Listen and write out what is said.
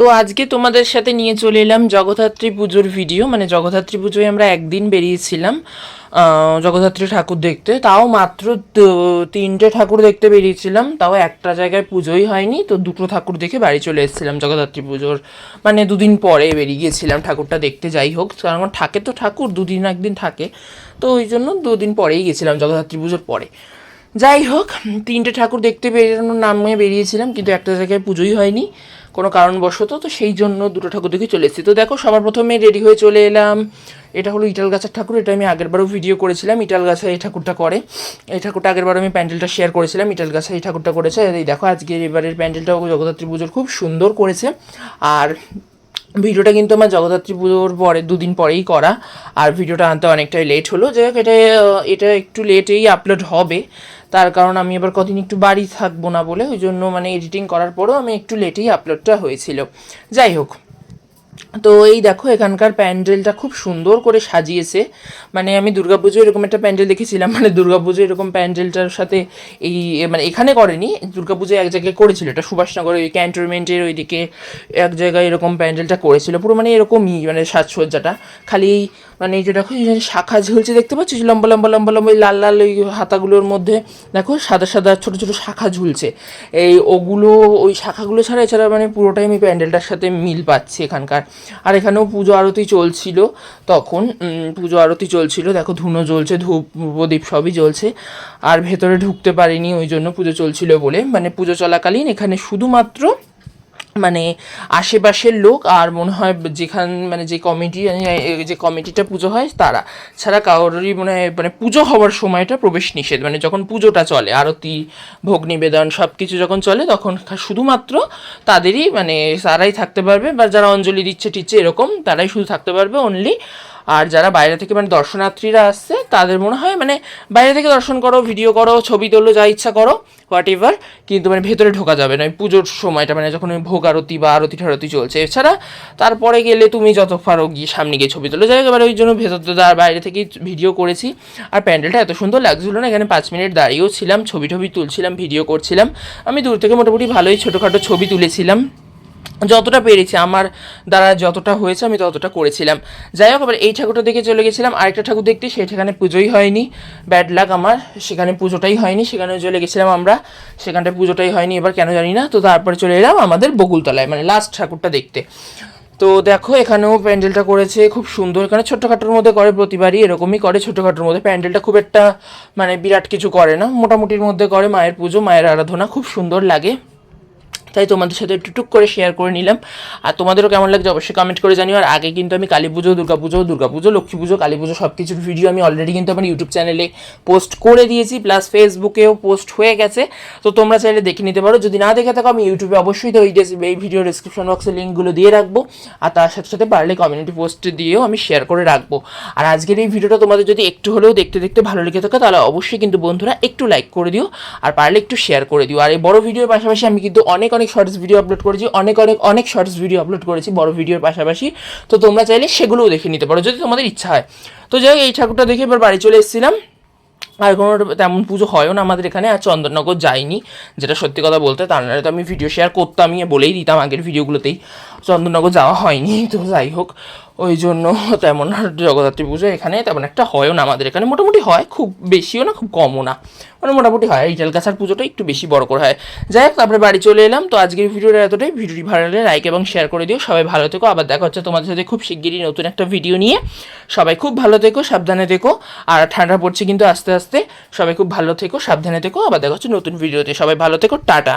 তো আজকে তোমাদের সাথে নিয়ে চলে এলাম জগদ্ধাত্রী পুজোর ভিডিও মানে জগদ্ধাত্রী পুজোয় আমরা একদিন বেরিয়েছিলাম জগদ্ধাত্রী ঠাকুর দেখতে। তাও মাত্র তিনটে ঠাকুর দেখতে বেরিয়েছিলাম। তাও একটা জায়গায় পুজোই হয়নি, তো দুটো ঠাকুর দেখে বাড়ি চলে এসেছিলাম জগদ্ধাত্রী পুজোর। মানে দুদিন পরে বেরিয়ে গিয়েছিলাম ঠাকুরটা দেখতে, যাই হোক। কারণ থাকে তো ঠাকুর, দুদিন একদিন থাকে। তো ওই জন্য দুদিন পরেই গেছিলাম জগদ্ধাত্রী পুজোর পরে। যাই হোক, তিনটে ঠাকুর দেখতে বেরোনোর নামে বেরিয়েছিলাম, কিন্তু একটা জায়গায় পুজোই হয়নি। কোনো কারণবশত তো সেই জন্য দুটো ঠাকুর দেখে চলে এসেছি। তো দেখো, সবার প্রথমে রেডি হয়ে চলে এলাম। এটা হলো ইটাল গাছের ঠাকুর, এটা আমি আগেরবারও ভিডিও করেছিলাম ইটাল গাছে এই ঠাকুরটা করে। এই ঠাকুরটা আগেরবার আমি প্যান্ডেলটা শেয়ার করেছিলাম ইটাল গাছে এই ঠাকুরটা করেছে। এই দেখো, আজকে এবারের প্যান্ডেলটাও জগদ্ধাত্রী পুজোর খুব সুন্দর করেছে। আর ভিডিওটা কিন্তু আমার জগদ্ধাত্রী পুজোর পরে, দুদিন পরেই করা। আর ভিডিওটা আনতে অনেকটাই লেট হলো। যাই হোক, এটা এটা একটু লেটেই আপলোড হবে। তার কারণ আমি এবার কদিন একটু বাড়ি থাকব না বলে, ওই জন্য মানে এডিটিং করার পরও আমি একটু লেটেই আপলোডটা হয়েছিল। যাই হোক তো এই দেখো, এখানকার প্যান্ডেলটা খুব সুন্দর করে সাজিয়েছে। মানে আমি দুর্গাপুজো এরকম একটা প্যান্ডেল দেখেছিলাম মানে দুর্গাপুজো এরকম প্যান্ডেলটার সাথে এই মানে এখানে করেনি, দুর্গাপুজো এক জায়গায় করেছিল। এটা সুভাষনগর ওই ক্যান্টনমেন্টের ওইদিকে এক জায়গায় এরকম প্যান্ডেলটা করেছিল। পুরো মানে এরকমই মানে সাজসজ্জাটা। খালি এই মানে এই যে দেখো শাখা ঝুলছে দেখতে পাচ্ছিস লম্বা লম্বা লম্বা লম্বা ওই লাল লাল ওই হাতাগুলোর মধ্যে দেখো, সাদা সাদা, ছোটো ছোটো শাখা ঝুলছে। এই ওগুলো, ওই শাখাগুলো ছাড়া এছাড়া মানে পুরোটাই আমি প্যান্ডেলটার সাথে মিল পাচ্ছি এখানকার। আর এখানেও পুজো আরতি চলছিল তখন পুজো আরতি চলছিল। দেখো ধুনো জ্বলছে, ধূপ প্রদীপ সবই জ্বলছে। আর ভেতরে ঢুকতে পারিনি, ওই জন্য পুজো চলছিল বলে। মানে পুজো চলাকালীন এখানে শুধুমাত্র মানে আশেপাশের লোক আর মনে হয় যেখান মানে যে কমিটি যে কমিটিটা পুজো হয় তারা। ছাড়া কারোরই মনে হয় মানে পুজো হওয়ার সময়টা প্রবেশ নিষেধ। মানে যখন পুজোটা চলে, আরতি, ভোগ নিবেদন সব কিছু যখন চলে, তখন শুধুমাত্র তাদেরই মানে তারাই থাকতে পারবে বা যারা অঞ্জলি দিচ্ছে টিচ্ছে এরকম, তারাই শুধু থাকতে পারবে অনলি আর যারা বাইরে থেকে মানে দর্শনার্থীরা আসছে, তাদের মনে হয় মানে বাইরে থেকে দর্শন করো ভিডিও করো, ছবি তোলো, যা ইচ্ছা করো। হোয়াট এভার কিন্তু মানে ভেতরে ঢোকা যাবে না। পুজোর সময়টা মানে যখন ওই ভোগ আরতি বা আরতি ঠারতি চলছে। এছাড়া তারপরে গেলে তুমি যত পারো গিয়ে সামনে গিয়ে ছবি তোলো। যাই এবার ওই জন্য ভেতর তো আর বাইরে থেকেই ভিডিও করেছি। আর প্যান্ডেলটা এত সুন্দর লাগছিল না, এখানে পাঁচ মিনিট দাঁড়িয়েও ছিলাম ছবি টবি তুলছিলাম, ভিডিও করছিলাম। আমি দূর থেকে মোটামুটি ভালোই ছোটোখাটো ছবি তুলেছিলাম। যতটা পেরেছি, আমার দ্বারা যতটা হয়েছে আমি ততটা করেছিলাম। যাই হোক আবার এই ঠাকুরটা দেখে চলে গেছিলাম। আরেকটা ঠাকুর দেখতে, সেখানে পুজোই হয়নি। ব্যাড লাক আমার, সেখানে পুজোটাই হয়নি, সেখানে চলে গেছিলাম আমরা। সেখানটায় পুজোটাই হয়নি, এবার কেন জানি না। তো তারপরে চলে এলাম আমাদের বকুলতলায় মানে লাস্ট ঠাকুরটা দেখতে। তো দেখো, এখানেও প্যান্ডেলটা করেছে, খুব সুন্দর। এখানে ছোটোখাটোর মধ্যে করে প্রতিবারই, এরকমই করে ছোটোখাটোর মধ্যে। প্যান্ডেলটা খুব একটা মানে বিরাট কিছু করে না। মোটামুটির মধ্যে করে মায়ের পুজো, মায়ের আরাধনা, খুব সুন্দর লাগে। তাই তোমাদের সাথে একটু টুক করে শেয়ার করে নিলাম। আর তোমাদেরও কেমন লাগছে অবশ্যই কমেন্ট করে জানিও। আর আগে কিন্তু আমি কালী পুজো, দুর্গা পুজো দুর্গা পুজো, লক্ষ্মী পুজো, কালী পুজো সব কিছুর ভিডিও আমি অলরেডি কিন্তু আমার ইউটিউব চ্যানেলে পোস্ট করে দিয়েছি। প্লাস ফেসবুকেও পোস্ট হয়ে গেছে। তো তোমরা চাইলে দেখে নিতে পারো। যদি না দেখে থাকো, আমি ইউটিউবে অবশ্যই তো এই এই ভিডিও ডিসক্রিপশন বক্সে লিঙ্কগুলো দিয়ে রাখব। আর তার সাথে সাথে পারলে কমিউনিটি পোস্ট দিয়েও আমি শেয়ার করে রাখব। আর আজকের এই ভিডিওটা তোমাদের যদি একটু হলেও দেখতে দেখতে ভালো লেগে থাকে, তাহলে অবশ্যই কিন্তু বন্ধুরা একটু লাইক করে দিও। আর পারলে একটু শেয়ার করে দিও। আর এই বড় ভিডিওর পাশাপাশি আমি কিন্তু অনেক অনেক শর্টস ভিডিও আপলোড করেছি, অনেক অনেক অনেক শর্টস ভিডিও আপলোড করেছি, বড় ভিডিওর পাশাপাশি। তো তোমরা চাইলে সেগুলোও দেখে নিতে পারো, যদি তোমাদের ইচ্ছা হয়। তো যাই এই ঠাকুরটা দেখে এবার বাড়ি চলে এসেছিলাম। আর কোনো তেমন পুজো হয়ও না আমাদের এখানে, আর চন্দননগর যাইনি। যেটা সত্যি কথা বলতে, তার নাহলে তো আমি ভিডিও শেয়ার করতামই, বলেই দিতাম আগের ভিডিওগুলোতেই চন্দননগর যাওয়া হয়নি, তো যাই হোক। ওই জন্য তেমন জগদ্ধাত্রী পুজো এখানে তেমন একটা হয়ও না আমাদের এখানে। মোটামুটি হয়, খুব বেশিও না, খুব কমও না। মানে মোটামুটি হয় ইটাল কাছার পুজোটা একটু বেশি বড় করে হয়। যাই হোক, তারপরে বাড়ি চলে এলাম। তো আজকের ভিডিওটা এতটাই। ভিডিওটি ভালো লাগলে লাইক এবং শেয়ার করে দিও। সবাই ভালো থেকো। আবার দেখা হচ্ছে তোমাদের সাথে খুব শিগগিরই নতুন একটা ভিডিও নিয়ে। সবাই খুব ভালো থেকো, সাবধানে থেকো। আর ঠান্ডা পড়ছে কিন্তু আস্তে আস্তে। সবাই খুব ভালো থেকো, সাবধানে থেকো। আবার দেখা হচ্ছে নতুন ভিডিওতে সবাই ভালো থেকো। টাটা।